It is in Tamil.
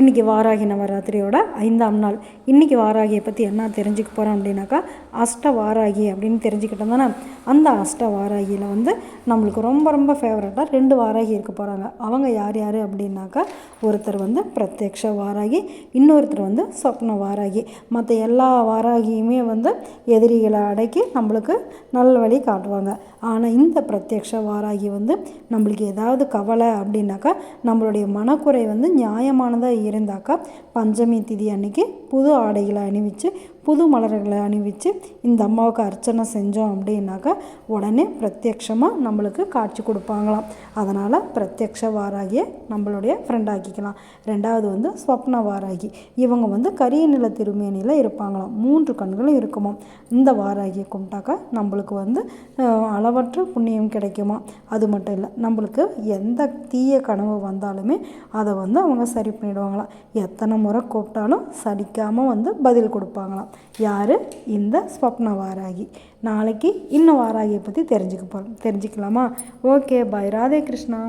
இன்றைக்கி வாராகி நவராத்திரியோட ஐந்தாம் நாள். இன்றைக்கி வாராகியை பற்றி என்ன தெரிஞ்சுக்க போகிறோம் அப்படின்னாக்கா அஷ்ட வாராகி அப்படின்னு தெரிஞ்சுக்கிட்டோம் தானே அந்த அஷ்ட வாராகியில் வந்து நம்மளுக்கு ரொம்ப ரொம்ப ஃபேவரட்டாக ரெண்டு வாராகி இருக்க போகிறாங்க அவங்க யார் யார் அப்படின்னாக்கா ஒருத்தர் வந்து பிரத்யக்ஷ வாராகி இன்னொருத்தர் வந்து சொப்ன வாராகி. மற்ற எல்லா வாராகியுமே வந்து எதிரிகளை அடக்கி நம்மளுக்கு நல்ல வழி காட்டுவாங்க. ஆனால் இந்த பிரத்யக்ஷ வாராகி வந்து நம்மளுக்கு ஏதாவது கவலை அப்படின்னாக்கா நம்மளுடைய மனக்குறை வந்து நியாயமானதாக இருந்தாக்கா பஞ்சமி திதி அன்னைக்கு புது ஆடைகளை அணிவித்து புது மலர்களை அணிவித்து இந்த அம்மாவுக்கு அர்ச்சனை செஞ்சோம் அப்படின்னாக்கா உடனே பிரத்யக்ஷமாக நம்மளுக்கு காட்சி கொடுப்பாங்களாம். அதனால் பிரத்யக்ஷ வாராகியை நம்மளுடைய ஃப்ரெண்டாக்கிக்கலாம் ரெண்டாவது வந்து ஸ்வப்ன வாராகி. இவங்க வந்து கரிய நில திருமேனியில் இருப்பாங்களாம். மூன்று கண்களும் இருக்குமாம் இந்த வாராகியை கும்பிட்டாக்கா நம்மளுக்கு வந்து அளவற்ற புண்ணியம் கிடைக்குமா? அது மட்டும் இல்லை நம்மளுக்கு எந்த தீய கனவு வந்தாலுமே அதை வந்து அவங்க சரி பண்ணிவிடுவாங்க கொடுப்பாங்களாம். எத்தனை முறை கூப்பிட்டாலும் சலிக்காமல் வந்து பதில் கொடுப்பாங்களாம். யார்? இந்த ஸ்வப்ன வாராகி நாளைக்கு இன்னும் வாராகியை பற்றி தெரிஞ்சுக்க போகிறோம் தெரிஞ்சுக்கலாமா? Okay bye Radhe Krishna.